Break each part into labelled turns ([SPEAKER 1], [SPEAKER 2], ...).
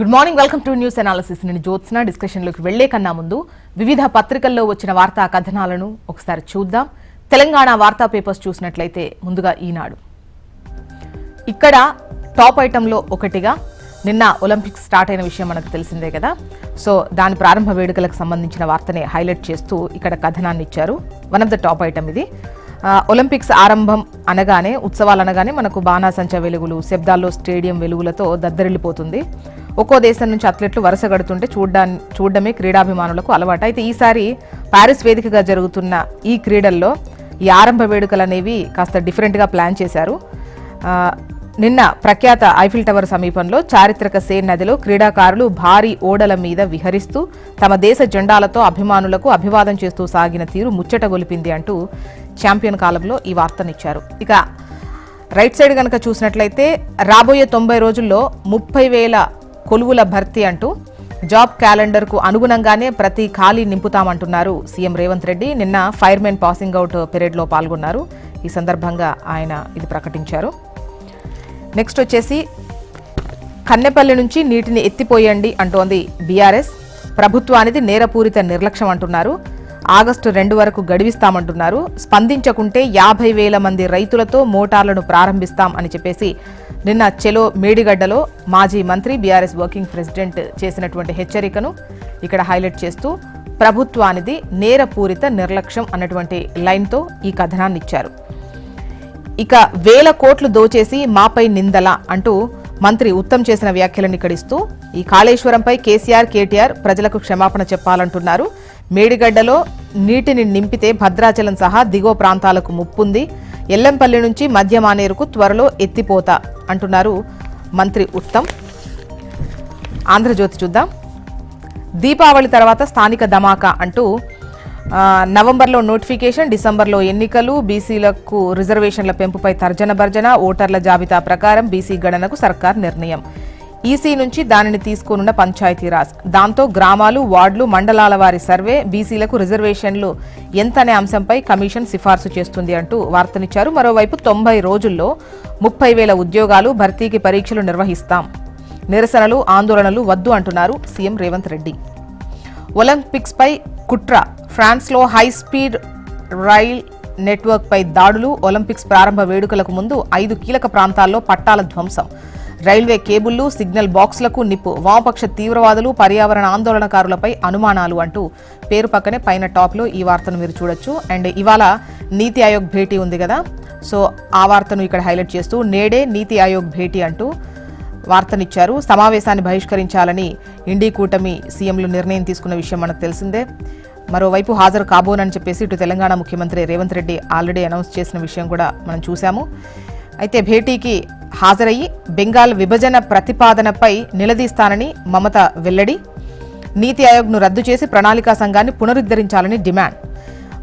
[SPEAKER 1] Good morning welcome to news analysis నేను జ్యోత్స్న డిస్కషన్లోకి వెళ్ళే కన్నా ముందు వివిధ పత్రికల్లో వచ్చిన వార్తా కథనాలను ఒకసారి చూద్దాం. తెలంగాణ వార్తా పేపర్స్ చూసినట్లయితే ముందుగా ఈనాడు. ఇక్కడ టాప్ ఐటంలో ఒకటిగా నిన్న ఒలింపిక్స్ స్టార్ట్ అయిన విషయం మనకు తెలిసిందే కదా. సో దాని ప్రారంభ వేడుకలకు సంబంధించిన వార్తనే హైలైట్ చేస్తూ ఇక్కడ కథనాన్ని ఇచ్చారు. One of the top item ఇది. ఒలింపిక్స్ ఆరంభం అనగానే ఉత్సవాలు అనగానే మనకు బాణాసంచ వెలుగులు శబ్దాల్లో స్టేడియం వెలుగులతో దద్దరిల్లిపోతుంది. ఒక్కో దేశం నుంచి అథ్లెట్లు వరుస గడుతుంటే చూడ్డాన్ని చూడడమే క్రీడాభిమానులకు అలవాటు. అయితే ఈసారి ప్యారిస్ వేదికగా జరుగుతున్న ఈ క్రీడల్లో ఈ ఆరంభ వేడుకలు అనేవి కాస్త డిఫరెంట్గా ప్లాన్ చేశారు. నిన్న ప్రఖ్యాత ఐఫిల్ టవర్ సమీపంలో చారిత్రక సేన్ నదిలో క్రీడాకారులు భారీ ఓడల మీద విహరిస్తూ తమ దేశ జెండాలతో అభిమానులకు అభివాదం చేస్తూ సాగిన తీరు ముచ్చట గొలిపింది అంటూ ఛాంపియన్ కాలంలో ఈ వార్తనిచ్చారు. ఇక రైట్ సైడ్ కనుక చూసినట్లయితే రాబోయే తొంభై రోజుల్లో ముప్పై వేల కొలువుల భర్తీ అంటూ జాబ్ క్యాలెండర్కు అనుగుణంగానే ప్రతి ఖాళీ నింపుతామంటున్నారు సీఎం రేవంత్ రెడ్డి. నిన్న ఫైర్మెన్ పాసింగ్ అవుట్ పెరేడ్లో పాల్గొన్నారు. ఈ సందర్భంగా ఆయన ఇది ప్రకటించారు. నెక్స్ట్ వచ్చేసి కన్నెపల్లి నుంచి నీటిని ఎత్తిపోయండి అంటోంది బీఆర్ఎస్. ప్రభుత్వానికి నేరపూరిత నిర్లక్ష్యం అంటున్నారు. ఆగస్టు రెండు వరకు గడివిస్తామంటున్నారు. స్పందించకుంటే యాభై వేల మంది రైతులతో మోటార్లను ప్రారంభిస్తాం అని చెప్పేసి నిన్న చెలో మేడిగడ్డలో మాజీ మంత్రి బీఆర్ఎస్ వర్కింగ్ ప్రెసిడెంట్ చేసినటువంటి హెచ్చరికను ఇక్కడ హైలైట్ చేస్తూ ప్రభుత్వానిది నేరపూరిత నిర్లక్ష్యం అన్నటువంటి లైన్తో ఈ కథనాన్ని ఇచ్చారు ఇక వేల కోట్లు దోచేసి మాపై నిందల అంటూ మంత్రి ఉత్తమ్ చేసిన వ్యాఖ్యలను ఇక్కడిస్తూ ఈ కాళేశ్వరంపై కేసీఆర్ కేటీఆర్ ప్రజలకు క్షమాపణ చెప్పాలంటున్నారు. మేడిగడ్డలో నీటిని నింపితే భద్రాచలం సహా దిగువ ప్రాంతాలకు ముప్పుంది. ఎల్లంపల్లి నుంచి మధ్య మానేరుకు త్వరలో ఎత్తిపోతా అంటున్నారు మంత్రి ఉత్తమ్. ఆంధ్రజ్యోతి చూద్దాం. దీపావళి తర్వాత స్థానిక ధమాకా అంటూ నవంబర్లో నోటిఫికేషన్ డిసెంబర్లో ఎన్నికలు బీసీలకు రిజర్వేషన్ల పెంపుపై తర్జన భర్జన ఓటర్ల జాబితా ప్రకారం బీసీ గణనకు సర్కార్ నిర్ణయం. ఈసీ నుంచి దానిని తీసుకోనున్న పంచాయతీరాజ్ దాంతో గ్రామాలు వార్డులు మండలాల వారి సర్వే బీసీలకు రిజర్వేషన్లు ఎంత అనే అంశంపై కమిషన్ సిఫార్సు చేస్తుంది అంటూ వార్తనిచ్చారు. మరోవైపు తొంభై రోజుల్లో ముప్పై వేల ఉద్యోగాలు భర్తీకి పరీక్షలు నిర్వహిస్తాం. నిరసనలు ఆందోళనలు వద్దు అంటున్నారు సీఎం రేవంత్ రెడ్డి. ఒలింపిక్స్పై కుట్ర. ఫ్రాన్స్లో హై స్పీడ్ రైల్ నెట్వర్క్పై దాడులు. ఒలింపిక్స్ ప్రారంభ వేడుకలకు ముందు ఐదు కీలక ప్రాంతాల్లో పట్టాల ధ్వంసం. రైల్వే కేబుళ్ళు సిగ్నల్ బాక్సులకు నిప్పు. వామపక్ష తీవ్రవాదులు పర్యావరణ ఆందోళనకారులపై అనుమానాలు అంటూ పేరు పక్కనే పైన టాప్లో ఈ వార్తను మీరు చూడొచ్చు. అండ్ ఇవాళ నీతి ఆయోగ్ భేటీ ఉంది కదా. సో ఆ వార్తను ఇక్కడ హైలైట్ చేస్తూ నేడే నీతి ఆయోగ్ భేటీ అంటూ వార్తనిచ్చారు. సమావేశాన్ని బహిష్కరించాలని ఇండీ కూటమి సీఎంలు నిర్ణయం తీసుకున్న విషయం మనకు తెలిసిందే. మరోవైపు హాజరు కాబోనని చెప్పేసి ఇటు తెలంగాణ ముఖ్యమంత్రి రేవంత్ రెడ్డి ఆల్రెడీ అనౌన్స్ చేసిన విషయం కూడా మనం చూశాము. అయితే భేటీకి హాజరయ్యి బెంగాల్ విభజన ప్రతిపాదనపై నిలదీస్తానని మమత వెల్లడి. నీతి ఆయోగ్ను రద్దు చేసి ప్రణాళికా సంఘాన్ని పునరుద్ధరించాలని డిమాండ్.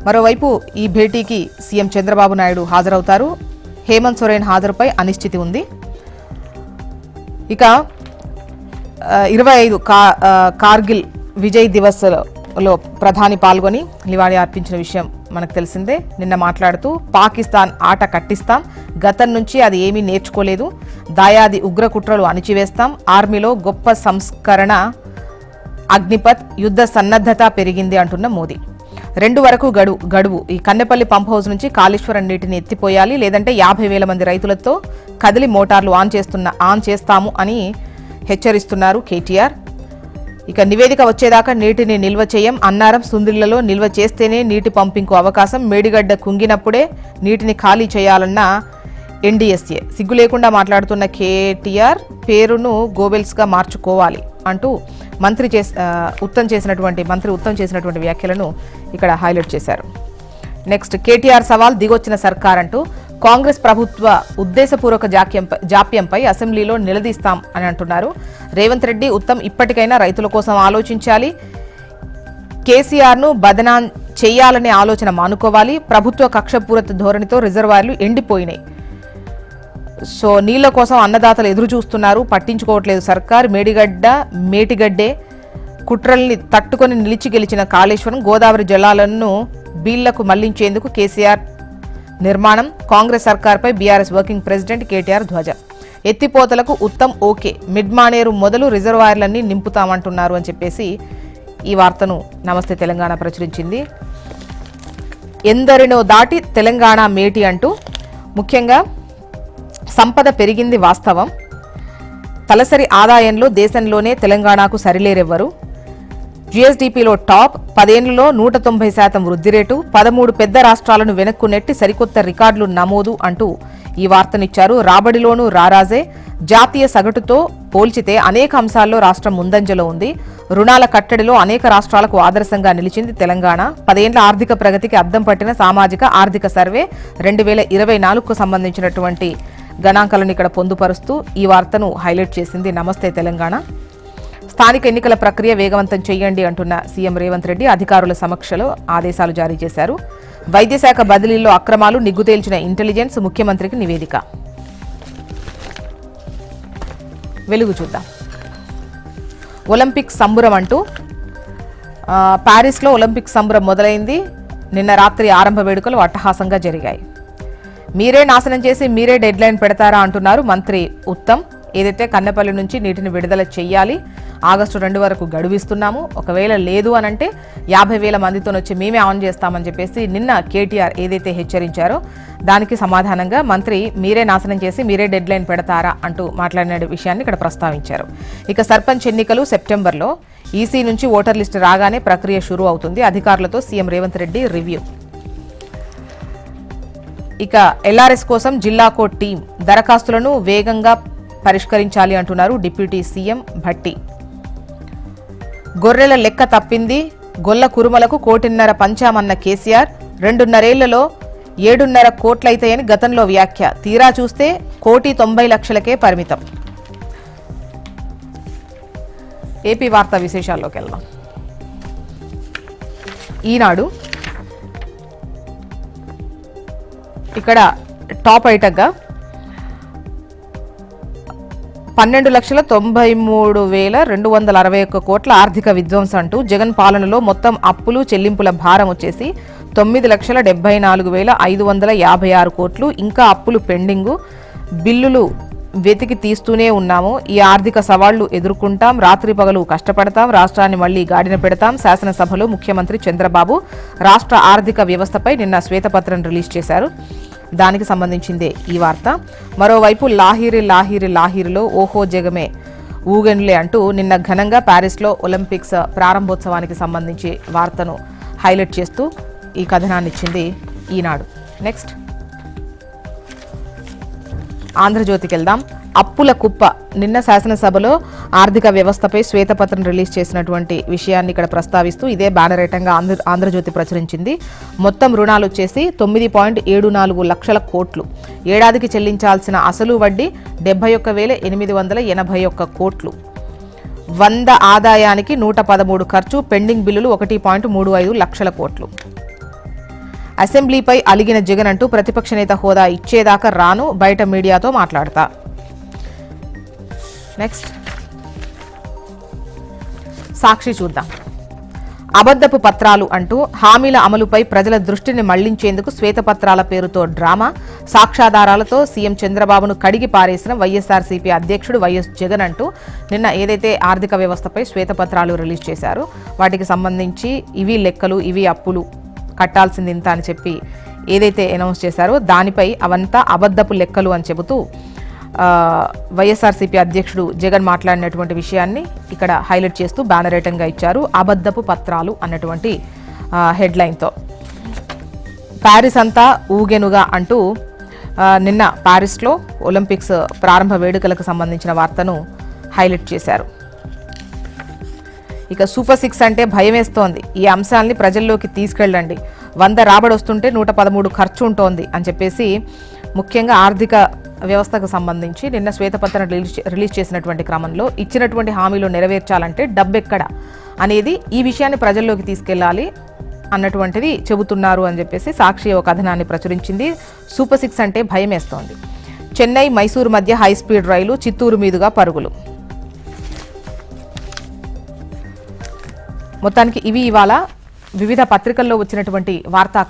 [SPEAKER 1] మరోవైపు ఈ భేటీకి సీఎం చంద్రబాబు నాయుడు హాజరవుతారు. హేమంత్ సోరెన్ హాజరుపై అనిశ్చితి ఉంది. ఇక ఇరవై ఐదు కా కార్గిల్ విజయ్ దివస్లో ప్రధాని పాల్గొని నివాళి అర్పించిన విషయం మనకు తెలిసిందే నిన్న మాట్లాడుతూ పాకిస్తాన్ ఆట కట్టిస్తాం గతం నుంచి అది ఏమీ నేర్చుకోలేదు దాయాది ఉగ్రకుట్రలు అణిచివేస్తాం ఆర్మీలో గొప్ప సంస్కరణ అగ్నిపత్ యుద్ధ సన్నద్ధత పెరిగింది అంటున్న మోదీ. రెండు వరకు గడువు గడువు ఈ కన్నెపల్లి పంప్ హౌస్ నుంచి కాళేశ్వరం నీటిని ఎత్తిపోయాలి లేదంటే యాభై వేల మంది రైతులతో కదిలి మోటార్లు ఆన్ చేస్తున్న ఆన్ చేస్తాము అని హెచ్చరిస్తున్నారు కేటీఆర్. ఇక నివేదిక వచ్చేదాకా నీటిని నిల్వ చేయం. అన్నారం సుందిళ్ళలో నిల్వ చేస్తేనే నీటి పంపింగ్కు అవకాశం. మేడిగడ్డ కుంగినప్పుడే నీటిని ఖాళీ చేయాలన్న ఎన్డీఎస్ఏ సిగ్గు లేకుండా మాట్లాడుతున్న కేటీఆర్ పేరును గోబెల్స్గా మార్చుకోవాలి అంటూ మంత్రి చేసి ఉత్తం చేసినటువంటి మంత్రి ఉత్తమ్ చేసినటువంటి వ్యాఖ్యలను ఇక్కడ హైలైట్ చేశారు. నెక్స్ట్ కేటీఆర్ సవాల్ దిగొచ్చిన సర్కార్ అంటూ కాంగ్రెస్ ప్రభుత్వ ఉద్దేశపూర్వక జాప్యంపై జాప్యంపై అసెంబ్లీలో నిలదీస్తాం అని అంటున్నారు. రేవంత్ రెడ్డి ఉత్తమ్ ఇప్పటికైనా రైతుల కోసం ఆలోచించాలి. కేసీఆర్ను బదనాం చేయాలనే ఆలోచన మానుకోవాలి. ప్రభుత్వ కక్షపూరిత ధోరణితో రిజర్వాయర్లు ఎండిపోయినాయి. సో నీళ్ళ కోసం అన్నదాతలు ఎదురు చూస్తున్నారు. పట్టించుకోవట్లేదు సర్కార్. మేడిగడ్డ మేటిగడ్డే కుట్రల్ని తట్టుకొని నిలిచి గెలిచిన కాళేశ్వరం గోదావరి జలాలను బీళ్ళకు మళ్ళించేందుకు కేసీఆర్ నిర్మాణం కాంగ్రెస్ సర్కార్పై బీఆర్ఎస్ వర్కింగ్ ప్రెసిడెంట్ కేటీఆర్ ధ్వజ. ఎత్తిపోతలకు ఉత్తమ్ ఓకే మిడ్ మానేరు మొదలు రిజర్వాయర్లన్నీ నింపుతామంటున్నారు అని చెప్పేసి ఈ వార్తను నమస్తే తెలంగాణ ప్రచురించింది. ఎందరినో దాటి తెలంగాణ మేటి అంటూ ముఖ్యంగా సంపద పెరిగింది వాస్తవం. తలసరి ఆదాయంలో దేశంలోనే తెలంగాణకు సరిలేరెవ్వరు. జీఎస్డీపీలో టాప్ పదేళ్ళలో నూట తొంభై శాతం వృద్ధి రేటు పదమూడు పెద్ద రాష్ట్రాలను వెనక్కు నెట్టి సరికొత్త రికార్డులు నమోదు అంటూ ఈ వార్తనిచ్చారు. రాబడిలోనూ రారాజే. జాతీయ సగటుతో పోల్చితే అనేక అంశాల్లో రాష్ట్రం ముందంజలో ఉంది. రుణాల కట్టడిలో అనేక రాష్ట్రాలకు ఆదర్శంగా నిలిచింది తెలంగాణ. పదేండ్ల ఆర్థిక ప్రగతికి అద్దం పట్టిన సామాజిక ఆర్థిక సర్వే రెండు వేల ఇరవై నాలుగుకు సంబంధించినటువంటి గణాంకాలను ఇక్కడ పొందుపరుస్తూ ఈ వార్తను హైలైట్ చేసింది నమస్తే తెలంగాణ. స్థానిక ఎన్నికల ప్రక్రియ వేగవంతం చేయండి అంటున్న సీఎం రేవంత్ రెడ్డి అధికారుల సమక్షలో ఆదేశాలు జారీ చేశారు. వైద్యశాఖ బదిలీల్లో అక్రమాలు నిగ్గు తేల్చిన ఇంటెలిజెన్స్ ముఖ్యమంత్రికి నివేదిక. వెలుగు చూద్దాం. ఒలింపిక్ సంబురం అంటూ ప్యారిస్లో ఒలింపిక్ సంబురం మొదలైంది. నిన్న రాత్రి ఆరంభ వేడుకలు అట్టహాసంగా జరిగాయి. మీరే నాశనం చేసి మీరే డెడ్లైన్ పెడతారా అంటున్నారు మంత్రి ఉత్తమ్. ఏదైతే కన్నెపల్లి నుంచి నీటిని విడుదల చేయాలి ఆగస్టు రెండు వరకు గడువిస్తున్నాము. ఒకవేళ లేదు అని అంటే యాభై వేల మందితోనొచ్చి మేమే ఆన్ చేస్తామని చెప్పేసి నిన్న కేటీఆర్ ఏదైతే హెచ్చరించారో దానికి సమాధానంగా మంత్రి మీరే నాశనం చేసి మీరే డెడ్ లైన్ పెడతారా అంటూ మాట్లాడిన విషయాన్ని ఇక్కడ ప్రస్తావించారు. ఇక సర్పంచ్ ఎన్నికలు సెప్టెంబర్లో. ఈసీ నుంచి ఓటర్ లిస్టు రాగానే ప్రక్రియ షురూ అవుతుంది. అధికారులతో సీఎం రేవంత్ రెడ్డి రివ్యూ. ఇక ఎల్ఆర్ఎస్ కోసం జిల్లా టీం దరఖాస్తులను వేగంగా పరిష్కరించాలి అంటున్నారు డిప్యూటీ సీఎం భట్టి. గొర్రెల లెక్క తప్పింది గొల్ల కురుమలకు కోటిన్నర పంచామన్న కేసీఆర్ రెండున్నరేళ్ళలో ఏడున్నర కోట్లయితాయని గతంలో వ్యాఖ్య. తీరా చూస్తే కోటి తొంభై లక్షలకే పరిమితం. ఏపీ వార్తా విశేషాల్లోకి వెళ్దాం. ఈనాడు ఇక్కడ టాప్ ఐటగ్గా పన్నెండు లక్షల తొంభై మూడు వేల రెండు వందల అరవై ఒక్క కోట్ల ఆర్థిక విధ్వంసం అంటూ జగన్ పాలనలో మొత్తం అప్పులు చెల్లింపుల భారం వచ్చేసి తొమ్మిది లక్షల డెబ్బై నాలుగు వేల ఐదు వందల యాభై ఆరు కోట్లు. ఇంకా అప్పులు పెండింగు. బిల్లులు వెతికి తీస్తూనే ఉన్నాము. ఈ ఆర్థిక సవాళ్ళు ఎదుర్కొంటాం. రాత్రి పగలు కష్టపడతాం. రాష్ట్రాన్ని మళ్ళీ గాడిన పెడతాం. శాసనసభలో ముఖ్యమంత్రి చంద్రబాబు రాష్ట్ర ఆర్థిక వ్యవస్థపై నిన్న శ్వేతపత్రం రిలీజ్ చేశారు. దానికి సంబంధించిందే ఈ వార్త. మరోవైపు లాహిరి లాహిరి లాహిరిలో ఓహో జగమే ఊగెన్లే అంటూ నిన్న ఘనంగా ప్యారిస్లో ఒలింపిక్స్ ప్రారంభోత్సవానికి సంబంధించి వార్తను హైలైట్ చేస్తూ ఈ కథనాన్ని ఇచ్చింది ఈనాడు. నెక్స్ట్. ఆంధ్రజ్యోతికి వెళ్దాం అప్పుల కుప్ప. నిన్న శాసనసభలో ఆర్థిక వ్యవస్థపై శ్వేతపత్రం రిలీజ్ చేసినటువంటి విషయాన్ని ఇక్కడ ప్రస్తావిస్తూ ఇదే బ్యానరేటంగా ఆంధ్ర ఆంధ్రజ్యోతి ప్రచురించింది. మొత్తం రుణాలు వచ్చేసి తొమ్మిది పాయింట్ ఏడు నాలుగు లక్షల కోట్లు. ఏడాదికి చెల్లించాల్సిన అసలు వడ్డీ డెబ్బై ఒక్క వేల ఎనిమిది వందల ఎనభై ఒక్క కోట్లు. వంద ఆదాయానికి నూట పదమూడు ఖర్చు పెండింగ్ బిల్లులు ఒకటి పాయింట్ మూడు ఐదు లక్షల కోట్లు. అసెంబ్లీపై అలిగిన జగన్ అంటూ ప్రతిపక్ష నేత హోదా ఇచ్చేదాకా రాను బయట మీడియాతో మాట్లాడతా. నెక్స్ట్ సాక్షి చూద్దాం. అబద్ధపు పత్రాలు అంటూ హామీల అమలుపై ప్రజల దృష్టిని మళ్ళించేందుకు శ్వేతపత్రాల పేరుతో డ్రామా సాక్ష్యాధారాలతో సీఎం చంద్రబాబును కడిగి పారేసిన వైఎస్ఆర్సీపీ అధ్యక్షుడు వైఎస్ జగన్ అంటూ నిన్న ఏదైతే ఆర్థిక వ్యవస్థపై శ్వేతపత్రాలు రిలీజ్ చేశారో వాటికి సంబంధించి ఇవి లెక్కలు ఇవి అప్పులు కట్టాల్సింది ఇంత అని చెప్పి ఏదైతే అనౌన్స్ చేశారో దానిపై అవంతా అబద్ధపు లెక్కలు అని చెబుతూ వైఎస్ఆర్సీపీ అధ్యక్షుడు జగన్ మాట్లాడినటువంటి విషయాన్ని ఇక్కడ హైలైట్ చేస్తూ బ్యానర్ ఐటంగా ఇచ్చారు. అబద్ధపు పత్రాలు అన్నటువంటి హెడ్లైన్తో. ప్యారిస్ అంతా ఊగెనుగా అంటూ నిన్న ప్యారిస్లో ఒలింపిక్స్ ప్రారంభ వేడుకలకు సంబంధించిన వార్తను హైలైట్ చేశారు. ఇక సూపర్ సిక్స్ అంటే భయం వేస్తోంది ఈ అంశాల్ని ప్రజల్లోకి తీసుకెళ్ళండి. వంద రాబడి వస్తుంటే నూట పదమూడు ఖర్చు ఉంటోంది అని చెప్పేసి ముఖ్యంగా ఆర్థిక వ్యవస్థకు సంబంధించి నిన్న శ్వేతపత్రం రిలీజ్ రిలీజ్ చేసినటువంటి క్రమంలో ఇచ్చినటువంటి హామీలు నెరవేర్చాలంటే డబ్బెక్కడ అనేది ఈ విషయాన్ని ప్రజల్లోకి తీసుకెళ్ళాలి అన్నటువంటిది చెబుతున్నారు అని చెప్పేసి సాక్షి ఒక కథనాన్ని ప్రచురించింది. సూపర్ సిక్స్ అంటే భయం వేస్తోంది చెన్నై మైసూరు మధ్య హై స్పీడ్ రైలు చిత్తూరు మీదుగా పరుగులు. మొత్తానికి ఇవి ఇవాళ వివిధ పత్రికల్లో వచ్చినటువంటి వార్తా